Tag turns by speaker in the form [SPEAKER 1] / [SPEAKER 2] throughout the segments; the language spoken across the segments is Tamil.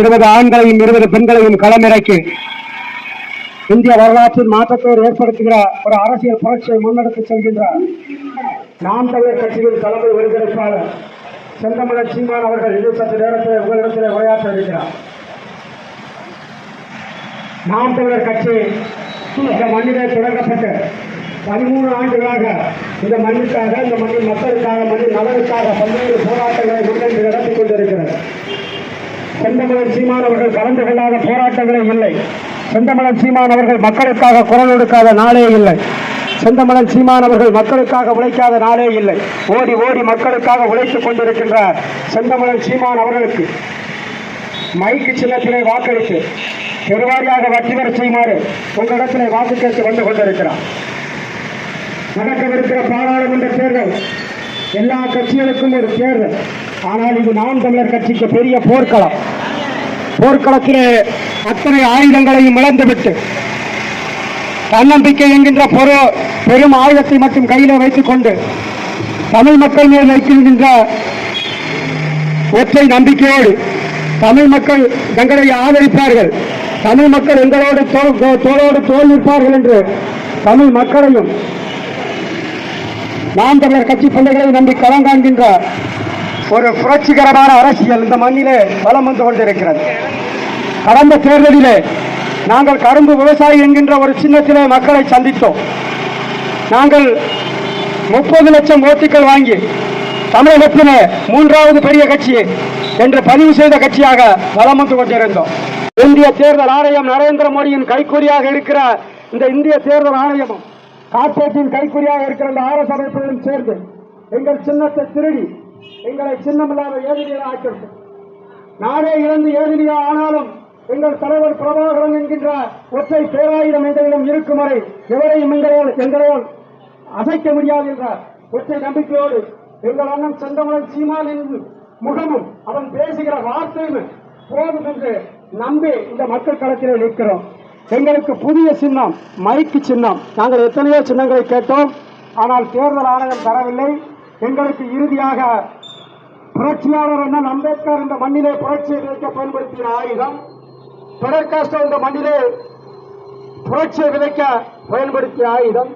[SPEAKER 1] இருபது ஆண்களையும் இருபது பெண்களையும் களமிறக்கி இந்திய வரலாற்றில் மாற்றத்தோடு ஏற்படுத்துகிற ஒரு அரசியல் புரட்சியை முன்னெடுத்து செல்கின்றார். நாம் தமிழர் கட்சியின் தலைமை ஒருங்கிணைப்பாளர் செந்தமிழர் சீமான் அவர்கள் இது சற்று நேரத்தில் உங்களிடத்தில் உரையாற்ற இருக்கிறார். நாம் தமிழர் கட்சி இந்த மண்ணிலே தொடங்கப்பட்டு பதிமூணு ஆண்டுகளாக இந்த மண்ணுக்காக இந்த மண்ணின் மக்களுக்காக மண்ணின் நலனுக்காக பல்வேறு போராட்டங்களை முன்னெடுத்து நடத்தி கொண்டிருக்கிறது. செந்தமிழன் சீமான் அவர்கள் கலந்து கொள்ளாத போராட்டங்களே இல்லை. செந்தமிழன் சீமான் அவர்கள் மக்களுக்காக குரல் எடுக்காத நாளே இல்லை. செந்தமலன் சீமான் அவர்கள் மக்களுக்காக உழைக்காத நாளே இல்லை. ஓடி ஓடி மக்களுக்காக உழைத்துக் கொண்டிருக்கின்ற செந்தமலன் சீமான் அவர்களுக்கு மைக்கு சின்னத்திலே வாக்களித்து பெருவாரியாக வெற்றி பெற செய்யுமாறு உங்களிடத்திலே வாக்கு கேட்டு வந்து கொண்டிருக்கிறார். நடக்கவிருக்கிற பாராளுமன்ற தேர்தல் எல்லா கட்சிகளுக்கும் ஒரு தேர்தல் ஆனால் இது நாம் தமிழர் கட்சிக்கு பெரிய போர்க்களம். போர்க்களத்தில் அத்தனை ஆயுதங்களையும் இழந்துவிட்டு தன்னம்பிக்கை என்கின்ற பொரு பெரும் ஆயுதத்தை மட்டும் கையில வைத்துக் கொண்டு தமிழ் மக்கள் மேல் வைக்கின்ற ஒற்றை நம்பிக்கையோடு தமிழ் மக்கள் எங்களை ஆதரிப்பார்கள். தமிழ் மக்கள் எங்களோடு தோ- தோளோடு தோல் நிற்பார்கள் என்று தமிழ் மக்களையும் நாம் தமிழர் கட்சி பிள்ளைகளை நம்பி களம் காண்கின்ற ஒரு புரட்சிகரமான அரசியல் இந்த மண்ணிலே பலம் வந்து கொண்டிருக்கிறது. கடந்த தேர்தலிலே நாங்கள் கரும்பு விவசாயி என்கின்ற ஒரு சின்னத்திலே மக்களை சந்தித்தோம். நாங்கள் முப்பது லட்சம் ஓட்டுகள் வாங்கி தமிழகத்திலே மூன்றாவது பெரிய கட்சி என்று பதிவு செய்த கட்சியாக வலம் வந்து கொண்டிருந்தோம். இந்திய தேர்தல் ஆணையம் நரேந்திர மோடியின் கைக்கூலியாக இருக்கிற இந்த இந்திய தேர்தல் ஆணையமும் கார்பரேட்டின் கைக்குறியாக இருக்கிற அந்த ஆர்எஸ் அமைப்புகளும் சேர்ந்து எங்கள் சின்னத்தை திருடி எங்களை சின்னமில்லாத ஏதிரியாக ஆக்கிறது நாடே இழந்து ஏதிரியா ஆனாலும் எங்கள் தலைவர் பிரபாகரன் என்கின்ற ஒற்றை பேராயுதம் எங்களிடம் இருக்கும் வரை எவரையும் எங்களால் எங்களால் அசைக்க முடியாது என்ற ஒற்றை நம்பிக்கையோடு எங்கள் அண்ணன் செந்தமலன் சீமான் என்று முகமும் அவன் பேசுகிற வார்த்தையும் போதும் என்று நம்பி இந்த மக்கள் களத்திலே நிற்கிறோம். எங்களுக்கு புதிய சின்னம் மைக்கு சின்னம். நாங்கள் எத்தனையோ சின்னங்களை கேட்டோம். ஆனால் தேர்தல் ஆணையம் தரவில்லை. எங்களுக்கு இறுதியாக புரட்சியாளர் அண்ணன் அம்பேத்கர் இந்த மண்ணிலே புரட்சியை விதைக்க பயன்படுத்திய ஆயுதம் தொடர்காஸ்டோ இந்த மண்ணிலே புரட்சியை விதைக்க பயன்படுத்திய ஆயுதம்.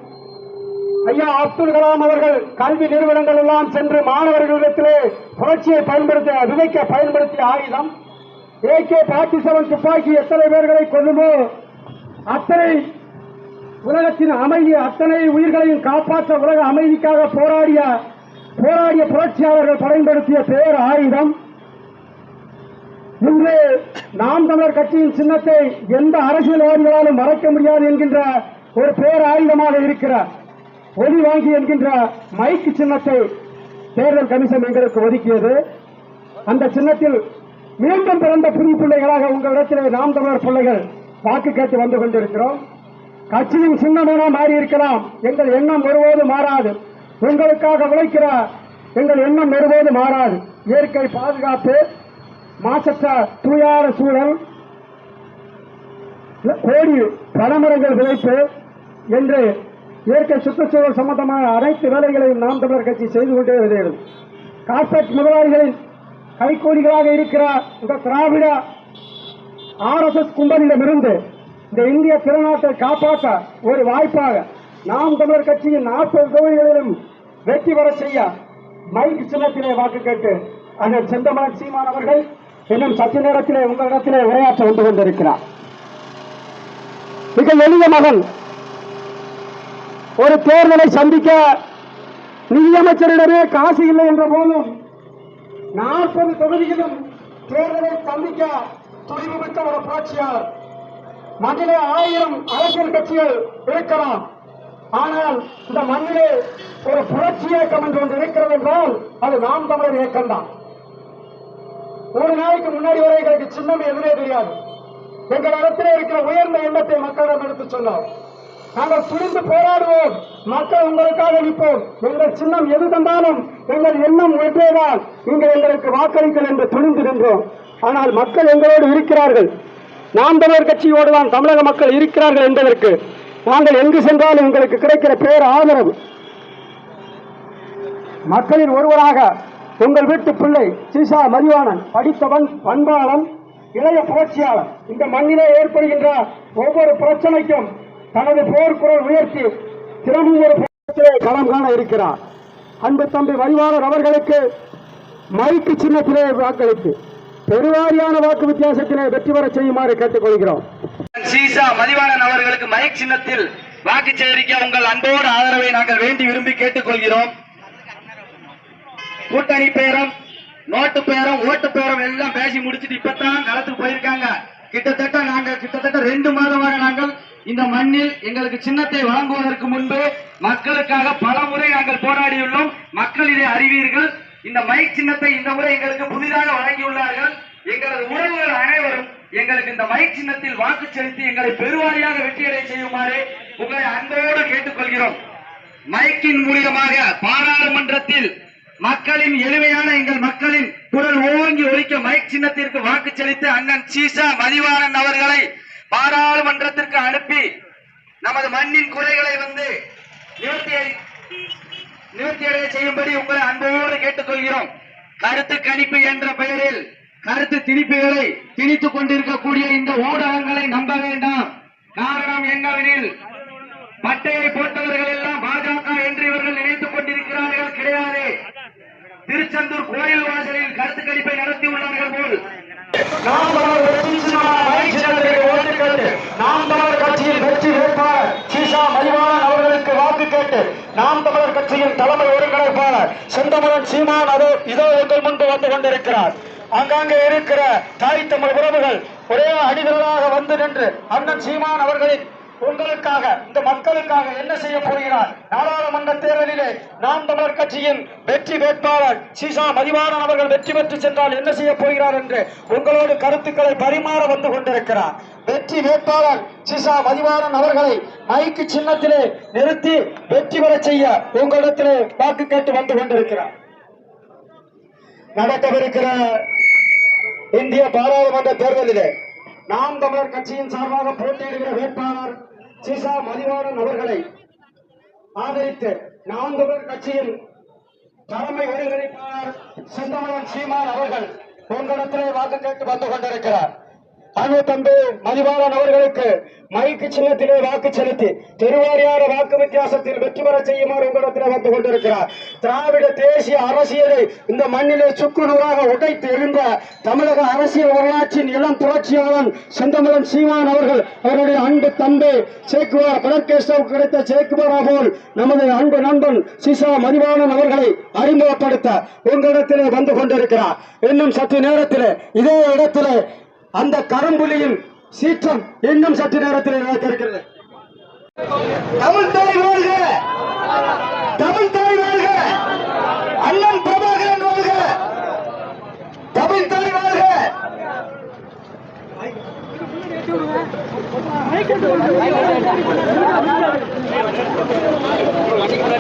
[SPEAKER 1] ஐயா அப்துல் கலாம் அவர்கள் கல்வி நிறுவனங்கள் எல்லாம் சென்று மாணவர்களிடத்திலே புரட்சியை பயன்படுத்த விதைக்க பயன்படுத்திய ஆயுதம். கே பார்ட்டி செவன் துப்பாக்கி எத்தனை பேர்களை கொள்ளுமோ அத்தனை உலகத்தின் அமைதி அத்தனை உயிர்களையும் காப்பாற்ற உலக அமைதிக்காக போராடிய போராடிய புரட்சியாளர்கள் பயன்படுத்திய பேர் ஆயுதம். இன்று நாம் தமிழர் கட்சியின் சின்னத்தை எந்த அரசியல்வாதிகளாலும் மறைக்க முடியாது என்கின்ற ஒரு பேர் ஆயுதமாக இருக்கிறார் ஒலி வாங்கி என்கின்ற மைக் சின்னத்தை தேர்தல் கமிஷன் எங்களுக்கு ஒதுக்கியது. அந்த சின்னத்தில் மீண்டும் பிறந்த புது பிள்ளைகளாக உங்களிடத்திலே நாம் தமிழர் பிள்ளைகள் வாக்கு கேட்டு வந்து கொண்டிருக்கிறோம். கட்சியின் சின்னமென மாறி இருக்கலாம். எங்கள் எண்ணம் ஒருபோது மாறாது. உங்களுக்காக உழைக்கிற எங்கள் எண்ணம் ஒருபோது மாறாது. இயற்கை பாதுகாப்பு மாசற்ற தூயார சூழல் கோடி பனமரங்கள் விளைப்பு என்று இயற்கை சுற்றுச்சூழல் சம்பந்தமான அனைத்து வேலைகளையும் நாம் தமிழர் கட்சி செய்து கொண்டே வருகிறது. கார்பரேட் முதலாளிகளின் கைகோடிகளாக இருக்கிற இந்த திராவிட ஆர்எஸ்எஸ் கும்பலிடமிருந்து இந்த இந்திய திருநாட்டை காப்பாற்ற ஒரு வாய்ப்பாக நாம் தமிழர் கட்சியின் நாற்பது தொகுதிகளிலும் வெற்றி பெற செய்ய மைக் சின்னத்திலே வாக்கு கேட்டு அந்த செந்தமலன் சீமான் அவர்கள் இன்னும் சற்று நேரத்திலே உங்களிடத்திலே உரையாற்ற வந்து கொண்டிருக்கிறார். மிக எளிய மகன் ஒரு தேர்தலை சந்திக்க நிதியமைச்சரிடமே காசு இல்லை என்ற போதும் நாற்பது தொகுதிகளிலும் தேர்தலை சந்திக்க துணிவுமிக்க ஒரு புரட்சியாளர். மண்ணிலே ஆயிரம் அரசியல் கட்சிகள் இருக்கலாம். ஆனால் இந்த மண்ணிலே ஒரு புரட்சி இயக்கம் என்று ஒன்று இருக்கிறது என்றால் அது நாம் தமிழர் இயக்கம் தான் ஒரு நாளைக்கு முன்னாடி வரை எங்களுக்கு சின்னம் எதுவே தெரியாது. எங்கள் இடத்திலே இருக்கிற உயர்ந்த எண்ணத்தை மக்களிடம் எடுத்துச் சொன்னோம். நாங்கள் துணிந்து போராடுவோம். மக்கள் உங்களுக்காக நிற்போம். எங்கள் சின்னம் எது தந்தாலும் எங்கள் எண்ணம் ஒன்றேதான். நீங்கள் எங்களுக்கு வாக்களிங்கள் என்று துணிந்து நின்றோம். ஆனால் மக்கள் எங்களோடு இருக்கிறார்கள். நாம் தமிழர் கட்சியோடு தான் தமிழக மக்கள் இருக்கிறார்கள் என்பதற்கு நாங்கள் எங்கு சென்றாலும் எங்களுக்கு கிடைக்கிற பேர் ஆதரவு. மக்களில் ஒருவராக உங்கள் வீட்டு பிள்ளை சீசா மதிவானன் படித்தவன் பண்பாளன் இளைய புரட்சியாளர் இந்த மண்ணிலே ஏற்படுகின்ற ஒவ்வொரு பிரச்சனைக்கும் தனது போர்க்குரல் உயர்த்தி தினமும் ஒரு களம் காண இருக்கிறார். அன்பு தம்பி வழிவாளர் அவர்களுக்கு மைக்கு சின்னத்திலே வாக்களித்து பெருவாரியான வாக்கு வித்தியாசத்திலே வெற்றி பெற செய்யுமாறு கேட்டுக்கொள்கிறோம்.
[SPEAKER 2] சீசா மதிவாணன் அவர்களுக்கு மைக் சின்னத்தில் வாக்கு சேகரிக்க உங்கள் அன்போடு ஆதரவை நாங்கள் வேண்டி விரும்பி கேட்டுக்கொள்கிறோம். கூட்டணி பேரம் நோட்டு பேரம் ஓட்டு பேரம் எல்லாம் பேசி முடிச்சுட்டு இப்பதான் களத்துக்கு போயிருக்காங்க. கிட்டத்தட்ட நாங்கள் கிட்டத்தட்ட ரெண்டு மாதமாக நாங்கள் இந்த மண்ணில் எங்களுக்கு சின்னத்தை வழங்குவதற்கு முன்பு மக்களுக்காக பல முறை நாங்கள் போராடியுள்ளோம். மக்கள் இதை அறிவீர்கள். இந்த மைக் சின்னத்தை இந்த முறை எங்களுக்கு புதிதாக வழங்கியுள்ளார்கள். எங்களது உறவுகள் அனைவரும் எங்களுக்கு இந்த மைக் சின்னத்தில் வாக்கு செலுத்தி எங்களை பெருவாரியாக வெற்றியடை செய்யுமாறு உங்களை அன்போடு கேட்டுக்கொள்கிறோம். மைக்கின் மூலியமாக பாராளுமன்றத்தில் மக்களின் எளிமையான எங்கள் மக்களின் குரல் ஓங்கி ஒலிக்க மைக் சின்னத்திற்கு வாக்கு செலுத்த அண்ணன் சீசா மதிவாணன் அவர்களை பாராளுமன்றத்திற்கு அனுப்பி நமது மண்ணின் குறைகளை வந்து நிவர்த்தி நிவர்த்தி அடைய செய்யும்படி உங்களை அன்போடு கேட்டுக்கொள்கிறோம். கருத்து கணிப்பு என்ற பெயரில் கருத்து திணிப்புகளை திணித்துக் கொண்டிருக்கக்கூடிய இந்த ஊடகங்களை நம்ப வேண்டாம். காரணம் என்னவெனில் பட்டையை போட்டவர்கள் எல்லாம் பாஜக என்று இவர்கள் நினைத்துக் கொண்டிருக்கிறார்கள் கிடையாது. திருச்செந்தூர் கோயில் வாசலில் கருத்து கணிப்பை நடத்தியுள்ளார்கள் போல்
[SPEAKER 1] நாம் தமிழர் வெற்றி சின்னமான மைக் சின்னத்திற்கு ஓட்டு கேட்டு நாம் தமிழர் கட்சியின் வெற்றி வேட்பாளர் சீசா மதிவாணன் அவர்களுக்கு வாக்கு கேட்டு நாம் தமிழர் கட்சியின் தலைமை செந்தமரன் சீமான் அதோ இதோ உங்கள் முன்பு வந்து கொண்டிருக்கிறார். அங்கங்கே இருக்கிற தாய் தமிழ் உறவுகள் ஒரே அடிகளாக வந்து நின்று அண்ணன் சீமான் அவர்களின் உங்களுக்காக இந்த மக்களுக்காக என்ன செய்ய போகிறார்? நாடாளுமன்ற தேர்தலிலே நாம் தமிழர் கட்சியின் வெற்றி வேட்பாளர் சீசா மதிவாரன் அவர்கள் வெற்றி பெற்று சென்றால் என்ன செய்ய போகிறார் என்று உங்களோடு கருத்துக்களை பரிமாற வந்து கொண்டிருக்கிறார். வெற்றி வேட்பாளர் சிசா மதிவாணன் அவர்களை மைக்கு சின்னத்திலே நிறுத்தி வெற்றி பெற செய்ய உங்களிடத்திலே வாக்கு கேட்டு வந்து கொண்டிருக்கிறார். நடக்கவிருக்கிற இந்திய பாராளுமன்ற தேர்தலிலே நாம் தமிழர் கட்சியின் சார்பாக போட்டியிடுகிற வேட்பாளர் சிசா மதிவாணன் அவர்களை ஆதரித்து நாம் தமிழர் கட்சியின் தலைமை ஒருங்கிணைப்பாளர் செந்தமலன் சீமான் அவர்கள் உங்களிடத்திலே வாக்கு கேட்டு வந்து கொண்டிருக்கிறார். அன்பு தம்பி மதிவாளன் அவர்களுக்கு மைக்கு சின்னத்திலே வாக்கு செலுத்தி திருவாரியார வாக்கு வித்தியாசத்தில் வெற்றி பெற செய்யுமாறு உங்களிடத்தில் வந்து கொண்டிருக்கிறார். திராவிட தேசிய அரசியலை இந்த மண்ணிலே சுக்குநூறாக உடைத்து எழுந்த தமிழக அரசியல் வரலாற்றின் இளம் புரட்சியாளன் செந்தமலன் சீமான் அவர்கள் அவருடைய அன்பு தம்பி சேக்குவார் படற்கேஸ்டவுக்கு கிடைத்த சேக்குவாரா போல் நமது அன்பு நண்பன் சிசா மதிவாளன் அவர்களை அறிமுகப்படுத்த உங்களிடத்திலே வந்து கொண்டிருக்கிறார். இன்னும் சற்று நேரத்திலே இதே இடத்திலே அந்த கரும்புலியின் சீற்றம் இன்னும் சற்று நேரத்தில் நடக்க இருக்கிறது தமிழ் தாய் வாழ்க! தமிழ் தாய் வாழ்க! அண்ணன் பிரபாகரன் வாழ்க! தமிழ் தாய் வாழ்க!
[SPEAKER 3] ஏ